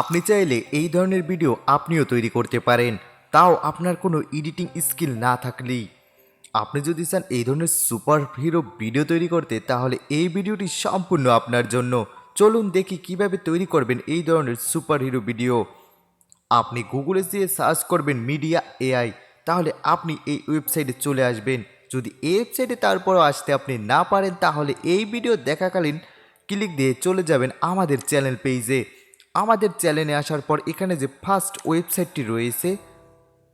আপনি চাইলে এই ধরনের ভিডিও আপনিও তৈরি করতে পারেন, তাও আপনার কোনো এডিটিং স্কিল না থাকলেই। আপনি যদি চান এই ধরনের সুপার হিরো ভিডিও তৈরি করতে, তাহলে এই ভিডিওটি সম্পূর্ণ আপনার জন্য। চলুন দেখি কীভাবে তৈরি করবেন এই ধরনের সুপার হিরো ভিডিও। আপনি গুগলে দিয়ে সার্চ করবেন মিডিয়া এআই তাহলে আপনি এই ওয়েবসাইটে চলে আসবেন। যদি ওয়েবসাইটে তারপরও আসতে আপনি না পারেন, তাহলে এই ভিডিও দেখাকালীন ক্লিক দিয়ে চলে যাবেন আমাদের চ্যানেল পেজে আমাদের চ্যানেলে আসার পর এখানে যে ফার্স্ট ওয়েবসাইটটি রয়েছে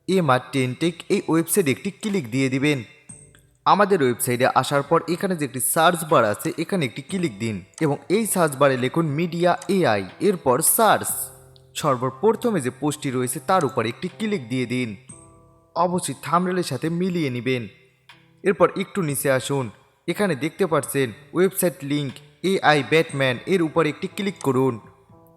এমআর টেনটেক এই ওয়েবসাইটে একটি ক্লিক দিয়ে দিবেন। আমাদের ওয়েবসাইটে আসার পর এখানে যে একটি সার্চ বার আছে, এখানে একটি ক্লিক দিন এবং এই সার্চ বারে লিখুন মিডিয়া এআই এরপর সার্চ সর্বপ্রথমে যে পোস্টটি রয়েছে, তার উপর একটি ক্লিক দিয়ে দিন। অবশ্যই থামরেলের সাথে মিলিয়ে নেবেন। এরপর একটু নিচে আসুন। এখানে দেখতে পাচ্ছেন ওয়েবসাইট লিংক এআই ব্যাটম্যান এর উপর একটি ক্লিক করুন।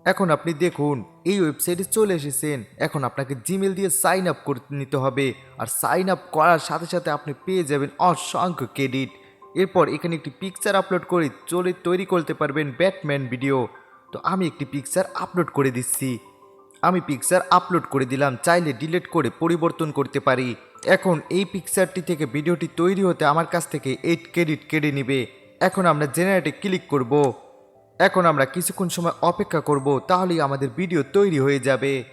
এখন আপনি দেখুন, এই ওয়েবসাইটে চলে এসেছেন। এখন আপনাকে জিমেল দিয়ে সাইন আপ করে নিতে হবে। আর সাইন আপ করার সাথে সাথে আপনি পেয়ে যাবেন অসংখ্য ক্রেডিট। এরপর এখানে একটি পিকচার আপলোড করে চলে তৈরি করতে পারবেন ব্যাটম্যান ভিডিও। তো আমি একটি পিকচার আপলোড করে দিচ্ছি। আমি পিকচার আপলোড করে দিলাম, চাইলে ডিলিট করে পরিবর্তন করতে পারি। এখন এই পিকচারটি থেকে ভিডিওটি তৈরি হতে আমার কাছ থেকে এইট ক্রেডিট কেড়ে নিবে। এখন আমরা জেনারেটে ক্লিক করব। এখন আমরা কিছুক্ষণ সময় অপেক্ষা করব, তাহলেই আমাদের ভিডিও তৈরি হয়ে যাবে।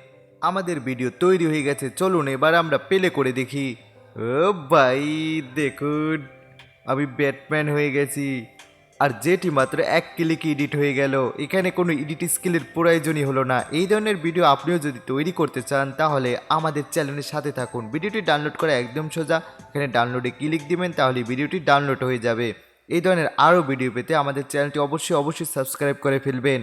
আমাদের ভিডিও তৈরি হয়ে গেছে, চলুন এবার আমরা পেলে করে দেখি। ও ভাই, দেখুন, আমি ব্যাটম্যান হয়ে গেছি। আর যেটি মাত্র এক ক্লিকে এডিট হয়ে গেল। এখানে কোনো এডিট স্কিলের প্রয়োজনই হলো না। এই ধরনের ভিডিও আপনিও যদি তৈরি করতে চান, তাহলে আমাদের চ্যানেলের সাথে থাকুন। ভিডিওটি ডাউনলোড করা একদম সোজা। এখানে ডাউনলোডে ক্লিক দিবেন, তাহলে ভিডিওটি ডাউনলোড হয়ে যাবে। এই ধরনের আরও ভিডিও পেতে আমাদের চ্যানেলটি অবশ্যই অবশ্যই সাবস্ক্রাইব করে ফেলবেন।